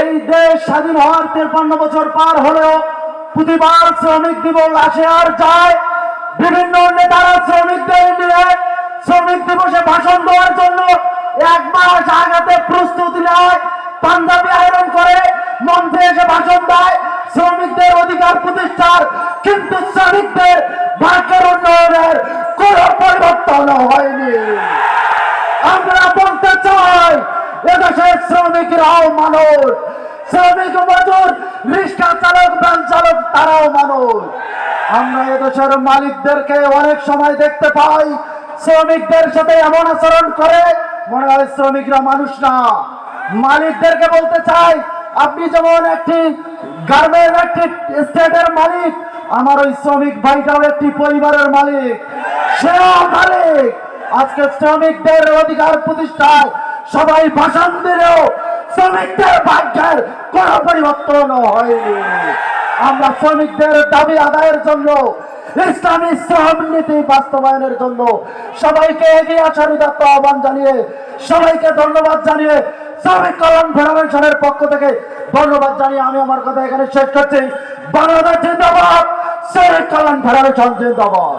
এই দেশ স্বাধীন হওয়ার তেপান্ন বছর পার হলেও প্রতিবার শ্রমিক দিবস আসে আর যায়। বিভিন্ন নেতারা শ্রমিকদের নিয়ে শ্রমিক দিবসে ভাষণ দেওয়ার জন্য এক মাস আগাতে প্রস্তুতি নেয়, পাঞ্জাবি আয়রন করে, মঞ্চে এসে ভাষণ দেয়। শ্রমিকদের অধিকার প্রতিষ্ঠার কিন্তু শ্রমিকদের ভাগ্যের উন্নয়নের কোনো পরিবর্তন হয়নি। আমরা বলতে চাই এদেশের শ্রমিকরাও মানুষ। শ্রমিক মজুর, রিক্সা চালক ভ্যান চালক, তারাও মানুষ। আমরা এদেশের মালিকদেরকে অনেক সময় দেখতে পাই। শ্রমিকদের সাথে এমন আচরণ করে, মনে হয় শ্রমিকরা মানুষ না। মালিকদেরকে বলতে চাই, আপনি যেমন একটি গার্মেন্ট, একটি স্টেটের মালিক, আমার ওই শ্রমিক ভাইটাও একটি পরিবারের মালিক। সেও মালিক। আজকে শ্রমিকদের অধিকার প্রতিষ্ঠায় সবাই ভাষণ দিলেও শ্রমিকদের ভাগ্যের কোন পরিবর্তন হয়নি। আমরা শ্রমিকদের দাবি আদায়ের জন্য, ইসলামী শ্রম নীতি বাস্তবায়নের জন্য সবাইকে এগিয়ে আসার উদাত্ত আহ্বান জানিয়ে, সবাইকে ধন্যবাদ জানিয়ে শ্রমিক কল্যাণ ফেডারেশনের পক্ষ থেকে ধন্যবাদ জানিয়ে আমি আমার কথা এখানে শেষ করছি। বাংলাদেশ জিন্দাবাদ, শ্রমিক কল্যাণ ফেডারেশন জিন্দাবাদ।